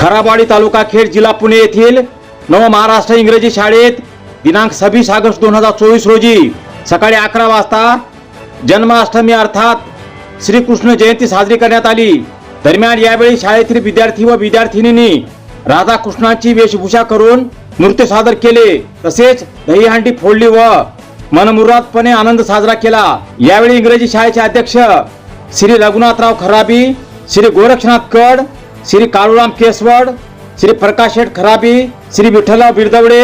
खराबाडी तालुका खेड जिल्हा पुणे येथील नव महाराष्ट्र इंग्रजी शाळेत दिनांक सव्वीस ऑगस्ट दोन हजार चोवीस रोजी सकाळी अकरा वाजता जन्माष्टमी अर्थात श्रीकृष्ण जयंती साजरी करण्यात आली. दरम्यान यावेळी शाळेतील विद्यार्थी व विद्यार्थिनींनी राधाकृष्णाची वेशभूषा करून नृत्य सादर केले. तसेच दहीहंडी फोडली व मनमुरादपणे आनंद साजरा केला. यावेळी इंग्रजी शाळेचे अध्यक्ष श्री रघुनाथराव खराबी श्री गोरक्षनाथ कड श्री काळूराम केसवड श्री प्रकाश शेठ खराबी श्री विठ्ठलराव बिरदवडे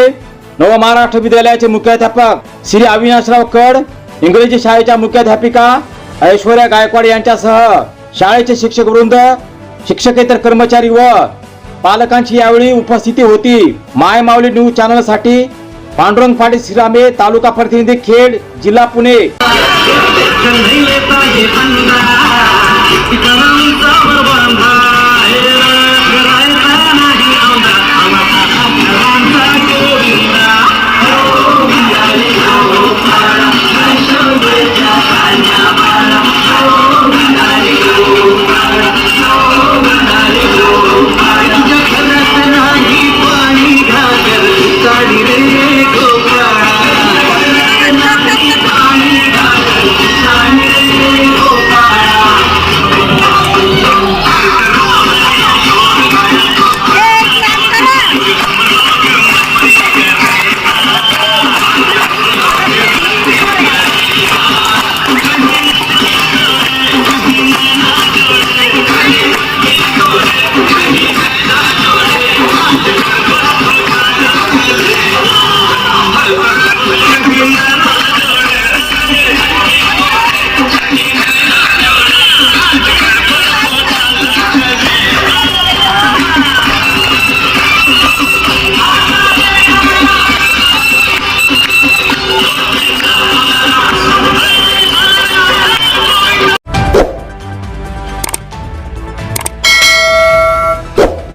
नव महाराष्ट्र विद्यालयाचे मुख्याध्यापक श्री अविनाशराव कड इंग्रजी शाळेच्या मुख्याध्यापिका ऐश्वर्या गायकवाड यांच्यासह शाळेचे शिक्षक वृंद शिक्षकेतर कर्मचारी व पालकांची यावेळी उपस्थिती होती. माय माऊली न्यूज चॅनलसाठी पांडुरंग पाटील श्रीरामे तालुका प्रतिनिधी खेड जिल्हा पुणे. you.